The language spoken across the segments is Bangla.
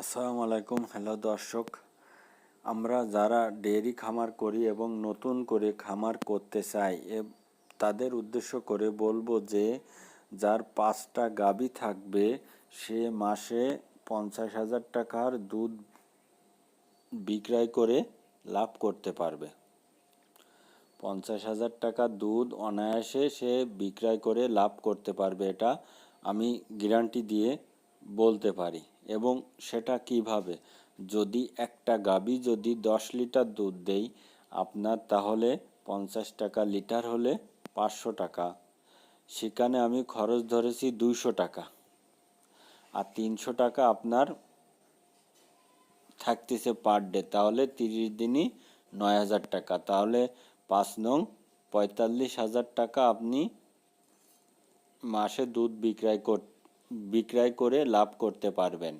আসসালামু আলাইকুম হ্যালো দর্শক। আমরা যারা ডেয়ারি খামার করি এবং নতুন করে খামার করতে চাই তাদের উদ্দেশ্য করে বলব যে, যার পাঁচটা গাবি থাকবে, সে মাসে পঞ্চাশ হাজার টাকার দুধ বিক্রয় করে লাভ করতে পারবে। পঞ্চাশ হাজার টাকা দুধ অনায়াসে সে বিক্রয় করে লাভ করতে পারবে, এটা আমি গ্যারান্টি দিয়ে বলতে পারি। এবং সেটা কীভাবে? যদি একটা গাবি যদি দশ লিটার দুধ দেই, আপনার তাহলে পঞ্চাশ টাকা লিটার হলে পাঁচশো টাকা। সেখানে আমি খরচ ধরেছি দুইশো টাকা। আর তিনশো টাকা আপনার থাকতেছে পার ডে, তাহলে তিরিশ দিনই নয় হাজার টাকা। তাহলে পাঁচ নং পঁয়তাল্লিশ হাজার টাকা আপনি মাসে দুধ বিক্রয় কর, বিক্রয় করে লাভ করতে পারবেন।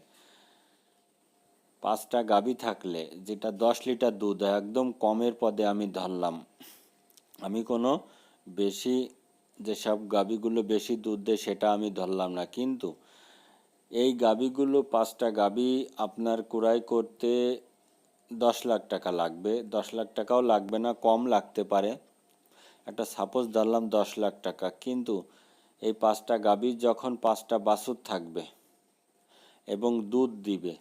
পাঁচটা গাবি থাকলে যেটা দশ লিটার দুধ হয়, একদম কমের পদে আমি ধরলাম। আমি কোনো বেশি যেসব গাবিগুলো বেশি দুধ দেয় সেটা আমি ধরলাম না। কিন্তু এই গাবিগুলো পাঁচটা গাবি আপনার কুড়াই করতে দশ লাখ টাকা লাগবে। দশ লাখ টাকাও লাগবে না কম লাগতে পারে। একটা সাপোজ ধরলাম দশ লাখ টাকা কিন্তু এই পাঁচটা গাভীর যখন পাঁচটা বাছুর থাকবে এবং দুধ দিবে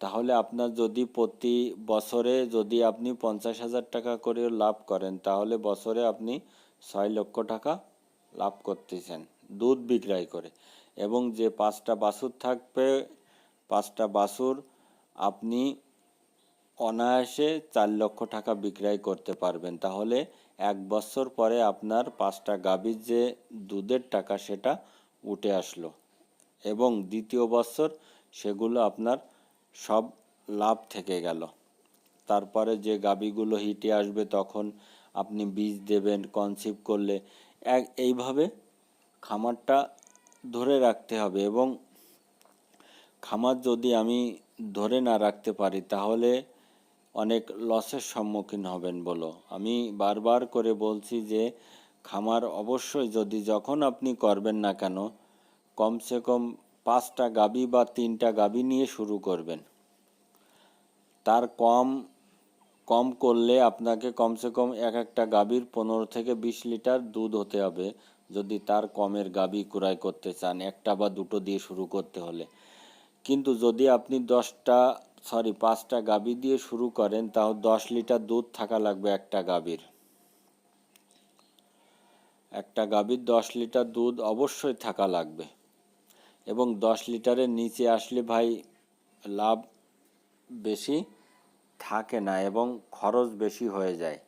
তাহলে আপনার যদি প্রতি বছরে যদি আপনি পঞ্চাশ হাজার টাকা করে লাভ করেন, তাহলে বছরে আপনি ছয় লক্ষ টাকা লাভ করতেছেন, দুধ বিক্রয় করে। এবং যে পাঁচটা বাছুর থাকবে, পাঁচটা বাছুর আপনি অনায়াসে চার লক্ষ টাকা বিক্রয় করতে পারবেন। তাহলে এক বছর পরে আপনার পাঁচটা গাভীর যে দুধের টাকা, সেটা উঠে আসলো। এবং দ্বিতীয় বছর সেগুলো আপনার সব লাভ থেকে গেল। তারপরে যে গাভীগুলো হিটে আসবে তখন আপনি বীজ দেবেন কনসিভ করলে। এক, এইভাবে খামারটা ধরে রাখতে হবে এবং খামার যদি আমি ধরে না রাখতে পারি তাহলে অনেক লসের সম্মুখীন হবেন বলো। আমি বারবার করে বলছি যে খামার অবশ্যই যদি যখন আপনি করবেন না কেন, কমসে কম পাঁচটা গাবি বা তিনটা গাবি নিয়ে শুরু করবেন। তার কম কম করলে আপনাকে কমসে কম এক একটা গাভীর পনেরো থেকে বিশ লিটার দুধ হতে হবে, যদি তার কমের গাভী ক্রয় করতে চান, একটা বা দুটো দিয়ে শুরু করতে হলে। কিন্তু যদি আপনি দশটা, সরি, পাঁচটা গাভী দিয়ে শুরু করেন, তাও দশ লিটার দুধ থাকা লাগবে একটা গাভীর একটা গাভীর দশ লিটার দুধ অবশ্যই থাকা লাগবে। এবং দশ লিটারের নিচে আসলে ভাই লাভ বেশি থাকে না এবং খরচ বেশি হয়ে যায়।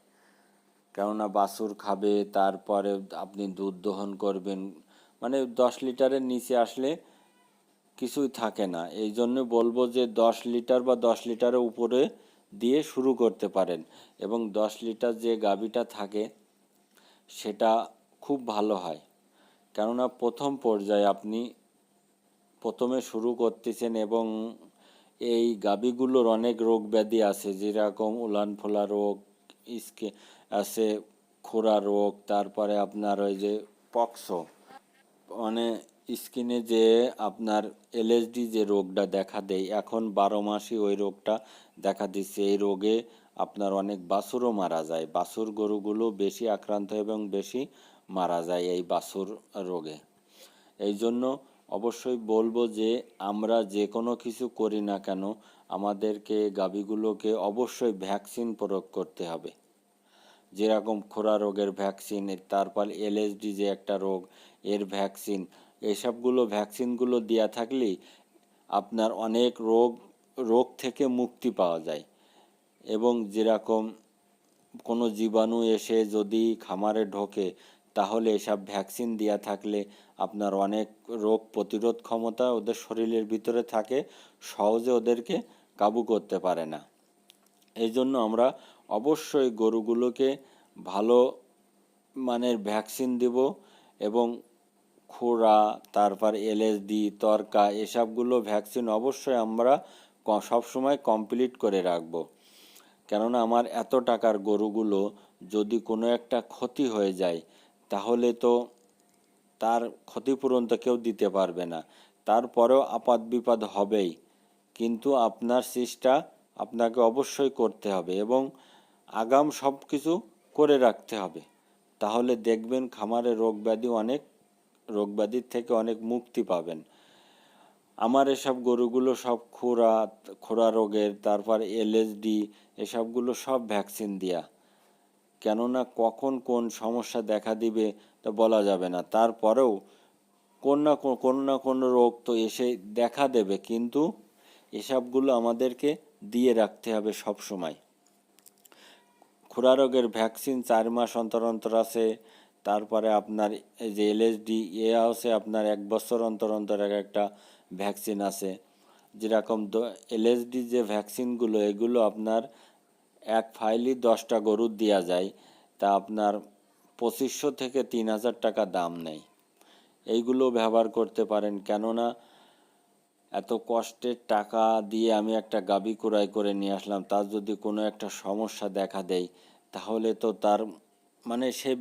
কেননা বাছুর খাবে, তারপরে আপনি দুধ দহন করবেন। মানে দশ লিটারের নিচে আসলে কিছুই থাকে না। এই জন্য বলব যে দশ লিটার বা দশ লিটারের উপরে দিয়ে শুরু করতে পারেন এবং দশ লিটার যে গাবিটা থাকে, সেটা খুব ভালো হয়। কেননা প্রথম পর্যায়ে আপনি প্রথমে শুরু করতেছেন এবং এই গাবিগুলোর অনেক রোগ ব্যাধি আছে, যেরকম উলান ফোলা রোগ, ইসকে, আছে খোরা রোগ, তারপরে আপনার ওই যে পক্সো। মানে স্কিনে যে আপনার এলএসডি যে রোগটা দেখা দেয়, এখন বারো মাসই ওই রোগটা দেখা দিচ্ছে। এই রোগে আপনার অনেক বাছুরও মারা যায়। বাছুর গরুগুলো বেশি আক্রান্ত এবং বেশি মারা যায় এই বাছুর রোগে। এই জন্য অবশ্যই বলব যে আমরা যে কোনো কিছু করি না কেন, আমাদেরকে, গাভীগুলোকে অবশ্যই ভ্যাকসিন প্রয়োগ করতে হবে। যেরকম খোরা রোগের ভ্যাকসিন তারপর এলএসডি যে একটা রোগ, এর ভ্যাকসিন এসবগুলো ভ্যাকসিনগুলো দেওয়া থাকলেই আপনার অনেক রোগ রোগ থেকে মুক্তি পাওয়া যায়। এবং যেরকম কোনো জীবাণু এসে যদি খামারে ঢোকে তাহলে এসব ভ্যাকসিন দেওয়া থাকলে আপনার অনেক রোগ প্রতিরোধ ক্ষমতা ওদের শরীরের ভিতরে থাকে, সহজে ওদেরকে কাবু করতে পারে না। এই জন্য আমরা অবশ্যই গরুগুলোকে ভালো মানের ভ্যাকসিন দেব এবং খোরা, তারপর এলএসডি তরকা এসবগুলো ভ্যাকসিন অবশ্যই আমরা সবসময় কমপ্লিট করে রাখব। কেননা আমার এত টাকার গরুগুলো যদি কোনো একটা ক্ষতি হয়ে যায় তাহলে তো তার ক্ষতিপূরণ তো কেউ দিতে পারবে না। তারপরেও আপাত বিপাদ হবেই। কিন্তু আপনার চেষ্টা আপনাকে অবশ্যই করতে হবে এবং আগাম সব কিছু করে রাখতে হবে। তাহলে দেখবেন খামারে রোগ ব্যাধি অনেক রোগ ব্যাধির থেকে অনেক মুক্তি পাবেন। আমার এসব গরুগুলো সব খোরা খোরা রোগের, তারপর এলএসডি, এসবগুলো সব ভ্যাকসিন দেয়া। কেননা কখন কোন সমস্যা দেখা দিবে তা বলা যাবে না। তারপরেও কোন না কোন না কোনো রোগ তো এসে দেখা দেবে, কিন্তু এসবগুলো আমাদেরকে দিয়ে রাখতে হবে সব সময় খুরা রোগের ভ্যাকসিন চার মাস অন্তর অন্তর আছে, তারপরে আপনার যে এলএসডি এ আছে আপনার এক বছর অন্তর অন্তর এক একটা ভ্যাকসিন আছে। যেরকম এলএসডি যে ভ্যাকসিনগুলো, এগুলো আপনার এক ফাইলই দশটা গরুর দেওয়া যায়, তা আপনার পঁচিশশো থেকে তিন হাজার টাকা দাম নেই। এইগুলো ব্যবহার করতে পারেন, কেননা এত কষ্টের টাকা দিয়ে আমি একটা গাবি ক্রয় করে নিয়ে আসলাম, তার যদি কোনো একটা সমস্যা দেখা দেয়, তাহলে তো তার মানে সে